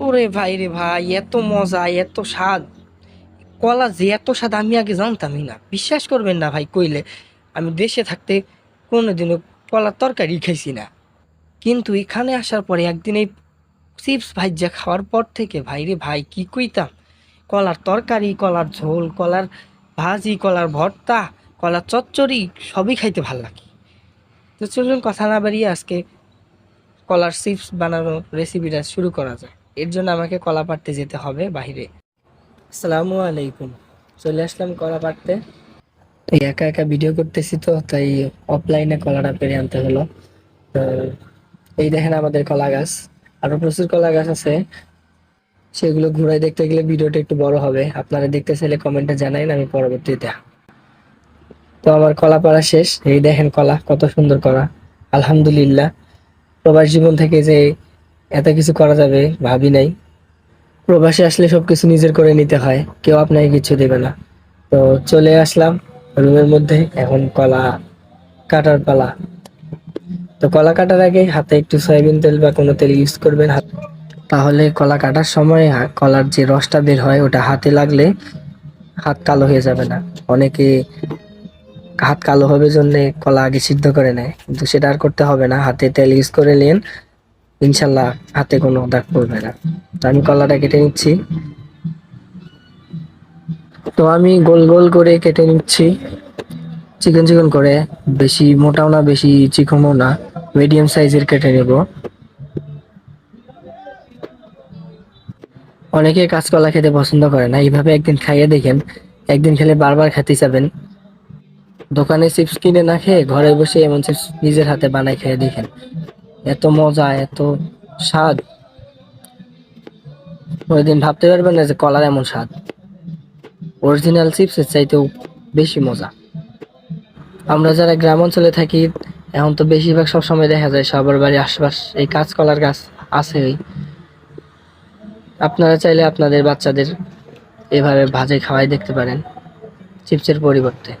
ওরে ভাই রে ভাই, এত মজা, এত স্বাদ। কলা যে এত স্বাদ, আমি আগে জানতামই না। বিশ্বাস করবেন না ভাই, কইলে। আমি দেশে থাকতে কোনোদিনও কলার তরকারি খাইছি না। কিন্তু এখানে আসার পরে একদিন এই চিপস ভাইজা খাওয়ার পর থেকে ভাই রে ভাই, কি কইতাম? কলার তরকারি, কলার ঝোল, কলার ভাজি, কলার ভর্তা, কলার চচ্চড়ি, সবই খাইতে ভালো লাগে। তো চলুন, কথা না বাড়িয়ে আজকে কলার চিপস বানানোর রেসিপিটা শুরু করা যায় এর জন্য আমাকে কলা পাড়তে যেতে হবে বাইরে আসসালামু আলাইকুম। চলে আসলাম কলা পাড়তে। একা একা ভিডিও করতেছি তো, তাই অফলাইনে কলাটা পেরে আনতে হলো। এই দেখেন আমাদের কলা গাছ। আরও প্রচুর কলা গাছ আছে। সেগুলো ঘুরাই দেখতে গেলে ভিডিওটা একটু বড় হবে। আপনারা দেখতে চাইলে কমেন্টে জানাইন, আমি পরবর্তীতে। তো আমার কলা পাড়া শেষ। এই দেখেন কলা, কত সুন্দর করা আলহামদুলিল্লাহ। প্রবাস জীবন থেকে যে এত কিছু করা যাবে, ভাবি নাই। প্রবাসে আসলে সবকিছু নিজের করে নিতে হয়, কেউ আপনাকে কিছু দেবে না। তো চলে আসলাম রুমের মধ্যে, এখন কলা কাটার পালা। তো কলা কাটার আগে হাতে একটু সয়াবিন তেল বা কোনো তেল ইউজ করবেন হাত- তাহলে কলা কাটার সময় কলার যে রসটা বের হয়, ওটা হাতে লাগলে হাত কালো হয়ে যাবে না। অনেকে হাত কালো হবে জন্য কলা আগে সিদ্ধ করে নেয়, কিন্তু সেটা আর করতে হবে না। হাতে তেল ইউজ করে নিন ইনশাল্লাহ হাতে কোনো দাগ পড়বে না। তো আমি কলাটা কেটে নিচ্ছি। তো আমি গোল গোল করে কেটে নিচ্ছি। চিকন চিকন করে। বেশি মোটাও না, বেশি চিকনও না। মিডিয়াম সাইজের কেটে নেব। অনেকে কাঁচকলা খেতে পছন্দ করে না। এইভাবে একদিন খাইয়ে দেখেন। একদিন খেলে বারবার খেতে যাবেন দোকানে চিপস কিনে না খেয়ে ঘরে বসে এমন চিপস নিজের হাতে বানাই খেয়ে দেখেন। এত মজা, এত স্বাদ। ওই দিন ভাবতে পারবেন না যে কলার এমন স্বাদ। অরিজিনাল চিপসের চাইতেও বেশি মজা। আমরা যারা গ্রাম অঞ্চলে থাকি, এখন তো বেশিরভাগ সব সময় দেখা যায় সবার বাড়ির আশপাশ এই কাঁচকলার গাছ আছেই। আপনারা চাইলে আপনাদের বাচ্চাদের এভাবে ভাজে খাওয়াই দেখতে পারেন, চিপসের পরিবর্তে।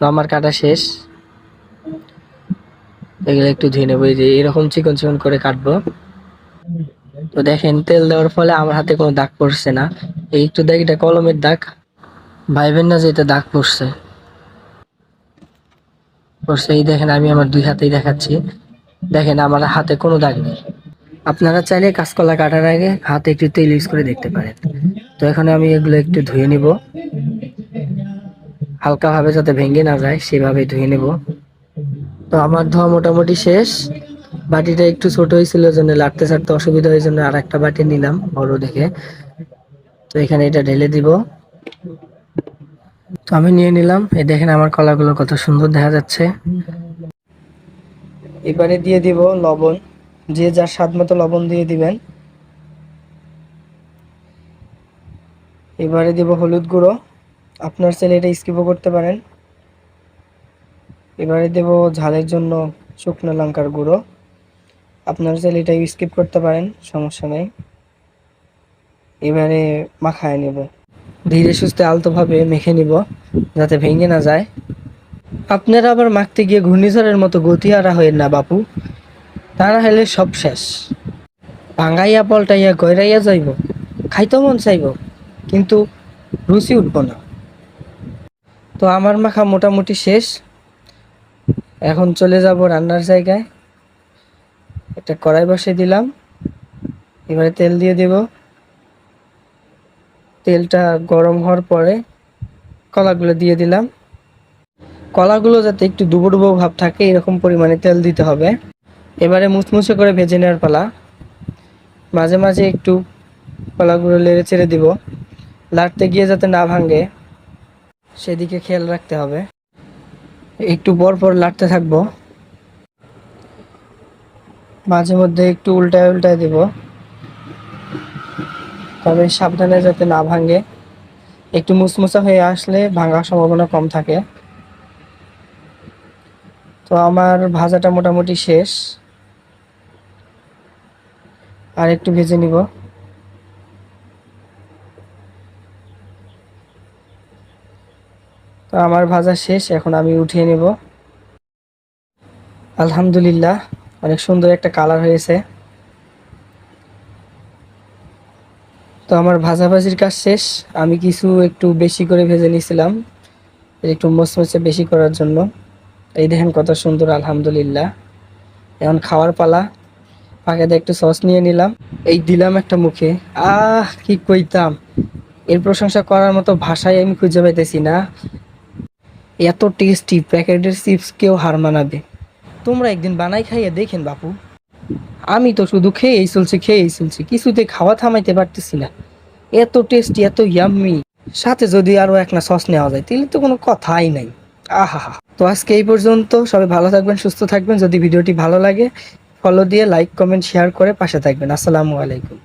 তো আমার কাটা শেষ। এগুলো একটু ধুয়ে নেব, এই যে এরকম চিকন চিকন করে কাটবো। তো দেখেন, তেল দেওয়ার ফলে আমার হাতে কোনো দাগ পড়ছে না। এই একটু দেখ, এটা কলমের দাগ। ভাইবেন না যে এটা দাগ পড়ছে। পড়ছে, এই দেখেন, আমি আমার দুই হাতেই দেখাচ্ছি। দেখেন, আমার হাতে কোনো দাগ নেই। আপনারা চাইলে কাঁচকলা কাটার আগে হাতে একটু তেল ইউজ করে দেখতে পারেন। তো এখন আমি এগুলো একটু ধুয়ে নিব। হালকাভাবে যাতে ভেঙে না যায়, সেভাবে ধুয়ে নেব। তো আমার ধোয়া মোটামুটি শেষ। বাটিটা একটু ছোট হয়েছিল জন্য লাটতে ছাড়তে অসুবিধা হয়েছে জন্য আর একটা বাটি নিলাম বড় দেখে। তো এখানে এটা ঢেলে দিব। তো আমি নিয়ে নিলাম। এই দেখেন আমার কলাগুলো কত সুন্দর দেখা যাচ্ছে। এবারে দিয়ে দিব লবণ। যে যার স্বাদ মতো লবণ দিয়ে দিবেন। এবারে দিব হলুদ গুঁড়ো। আপনার চাইলে এটা স্কিপও করতে পারেন। এবারে দেব ঝালের জন্য শুকনো লঙ্কার গুঁড়ো। আপনার চাইলে এটা স্কিপ করতে পারেন, সমস্যা নেই। এবারে মাখায় নেব। ধীরে সুস্থে আলতোভাবে মেখে নিব, যাতে ভেঙে না যায়। আপনারা আবার মাখতে গিয়ে ঘূর্ণিঝড়ের মতো গতি আরা হয়ে না, বাপু। তারা হলে সব শেষ। ভাঙাইয়া, পল্টাইয়া, গয়রাইয়া যাইব খাইতে মন চাইব, কিন্তু রুচি উঠব না। তো আমার মাখা মোটামুটি শেষ। এখন চলে যাব রান্নার জায়গায়। একটা কড়াই বসিয়ে দিলাম। এবারে তেল দিয়ে দেব। তেলটা গরম হওয়ার পরে কলাগুলো দিয়ে দিলাম। কলাগুলো যাতে একটু ডুবো ডুবো ভাব থাকে, এরকম পরিমাণে তেল দিতে হবে। এবারে মুচমুচে করে ভেজে নেওয়ার পালা। মাঝে মাঝে একটু কলাগুলো লেড়ে ছেড়ে দিব। লাড়তে গিয়ে যাতে না ভাঙে, সেদিকে খেয়াল রাখতে হবে। একটু পর পর লাড়তে থাকব। মাঝে মধ্যে একটু উল্টায় উল্টায় দিব। তবে সাবধানে যাতে না ভাঙে। একটু মুচমুচা হয়ে আসলে ভাঙার সম্ভাবনা কম থাকে। তো আমার ভাজাটা মোটামুটি শেষ। আর একটু ভেজে নিব। তো আমার ভাজা শেষ, এখন আমি উঠিয়ে নেব। আলহামদুলিল্লাহ, অনেক সুন্দর একটা কালার হয়েছে। তো আমার ভাজাভাজির কাজ শেষ, আমি কিছু একটু বেশি করে ভেজে নিয়েছিলাম, একটু মচমচে বেশি করার জন্য। এই দেখেন কত সুন্দর, আলহামদুলিল্লাহ। এখন খাওয়ার পালা পাকেতে একটু সস নিয়ে নিলাম। এই দিলাম একটা মুখে, আহ, কি কইতাম। এর প্রশংসা করার মতো ভাষায় আমি খুঁজে পাইতেছি না। এত টেস্টি প্যাকেটের চিপস কেউ হার মানাবে। তোমরা একদিন বানাই খাইয়ে দেখেন বাপু। আমি তো শুধু খেয়েই চলছি খেয়েই চলছি, কিছুতে খাওয়া থামাইতে পারতেছি না। এত টেস্টি এত ইয়াম্মি সাথে যদি আরও এক না সস নেওয়া যায়, তাহলে তো কোনো কথাই নাই। আহা তো আজকে এই পর্যন্ত, সবাই ভালো থাকবেন, সুস্থ থাকবেন। যদি ভিডিওটি ভালো লাগে ফলো দিয়ে লাইক কমেন্ট শেয়ার করে পাশে থাকবেন। আসসালামু আলাইকুম।